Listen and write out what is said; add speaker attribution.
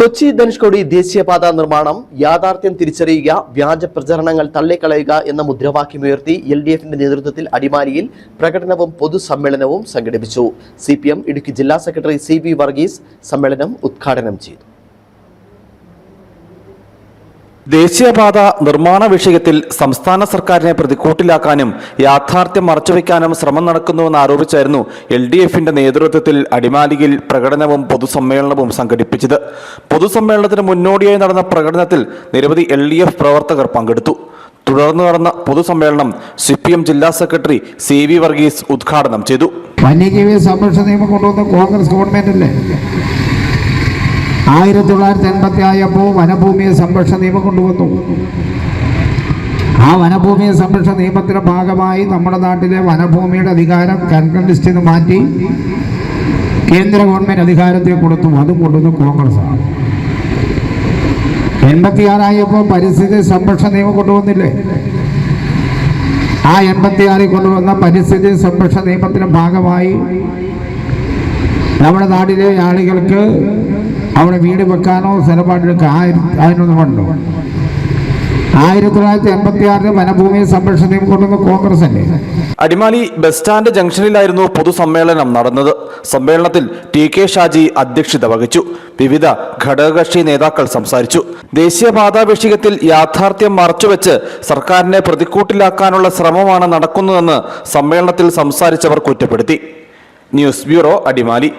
Speaker 1: കൊച്ചി ധനുഷ്കോടി ദേശീയപാത നിർമ്മാണം യാഥാർത്ഥ്യം തിരിച്ചറിയുക വ്യാജ പ്രചരണങ്ങൾ തള്ളിക്കളയുക എന്ന മുദ്രാവാക്യമുയർത്തി എൽ ഡി എഫിന്റെ നേതൃത്വത്തിൽ അടിമാലിയിൽ പ്രകടനവും പൊതുസമ്മേളനവും സംഘടിപ്പിച്ചു. സി പി എം ഇടുക്കി ജില്ലാ സെക്രട്ടറി സി വർഗീസ് സമ്മേളനം ഉദ്ഘാടനം ചെയ്തു.
Speaker 2: ദേശീയപാത നിർമ്മാണ വിഷയത്തിൽ സംസ്ഥാന സർക്കാരിനെ പ്രതിക്കൂട്ടിലാക്കാനും യാഥാർത്ഥ്യം മറച്ചുവെക്കാനും ശ്രമം നടക്കുന്നുവെന്ന് ആരോപിച്ചായിരുന്നു എൽ ഡി എഫിന്റെ നേതൃത്വത്തിൽ അടിമാലിയിൽ പ്രകടനവും പൊതുസമ്മേളനവും സംഘടിപ്പിച്ചത്. പൊതുസമ്മേളനത്തിന് മുന്നോടിയായി നടന്ന പ്രകടനത്തിൽ നിരവധി എൽ ഡി എഫ് പ്രവർത്തകർ പങ്കെടുത്തു. തുടർന്ന് നടന്ന പൊതുസമ്മേളനം സി പി എം ജില്ലാ സെക്രട്ടറി സി വി വർഗീസ് ഉദ്ഘാടനം ചെയ്തു.
Speaker 3: വന്യജീവി സംരക്ഷണ നിയമം കൊണ്ടുവന്ന കോൺഗ്രസ് ഗവൺമെന്റ് ആയിരത്തി തൊള്ളായിരത്തി എൺപത്തി ആയപ്പോൾ വനഭൂമിയെ സംരക്ഷണ നിയമം കൊണ്ടുവന്നു. ആ വനഭൂമിയെ സംരക്ഷണ നിയമത്തിന്റെ ഭാഗമായി നമ്മുടെ നാട്ടിലെ വനഭൂമിയുടെ അധികാരം ലിസ്റ്റിൽ നിന്ന് മാറ്റി കേന്ദ്ര ഗവൺമെന്റ് അധികാരത്തിൽ കൊടുത്തു. അതും കൊണ്ടുവന്നു കോൺഗ്രസ് ആണ് എൺപത്തിയാറായപ്പോൾ പരിസ്ഥിതി സംരക്ഷണ നിയമം കൊണ്ടുവന്നില്ലേ? ആ എൺപത്തിയാറിൽ കൊണ്ടുവന്ന പരിസ്ഥിതി സംരക്ഷണ നിയമത്തിന്റെ ഭാഗമായി നമ്മുടെ നാട്ടിലെ ആളുകൾക്ക് അവിടെ വീട് വെക്കാനോ സ്ഥലപാടെടുക്കോ അതിനൊന്നും വേണ്ടോ ആയിരത്തി തൊള്ളായിരത്തി എൺപത്തി ആറിന് വനഭൂമി സംരക്ഷണ നിയമം കൊണ്ടുവന്ന കോൺഗ്രസ് അല്ലേ?
Speaker 2: അടിമാലി ബസ് സ്റ്റാൻഡ് ജംഗ്ഷനിലായിരുന്നു പൊതുസമ്മേളനം നടന്നത്. സമ്മേളനത്തിൽ ടി കെ ഷാജി അധ്യക്ഷത വഹിച്ചു. വിവിധ ഘടകകക്ഷി നേതാക്കൾ സംസാരിച്ചു. ദേശീയപാതാ വിഷയത്തിൽ യാഥാർത്ഥ്യം മറച്ചുവെച്ച് സർക്കാരിനെ പ്രതിക്കൂട്ടിലാക്കാനുള്ള ശ്രമമാണ് നടക്കുന്നതെന്ന് സമ്മേളനത്തിൽ സംസാരിച്ചവർ കുറ്റപ്പെടുത്തി. News bureau Adimali.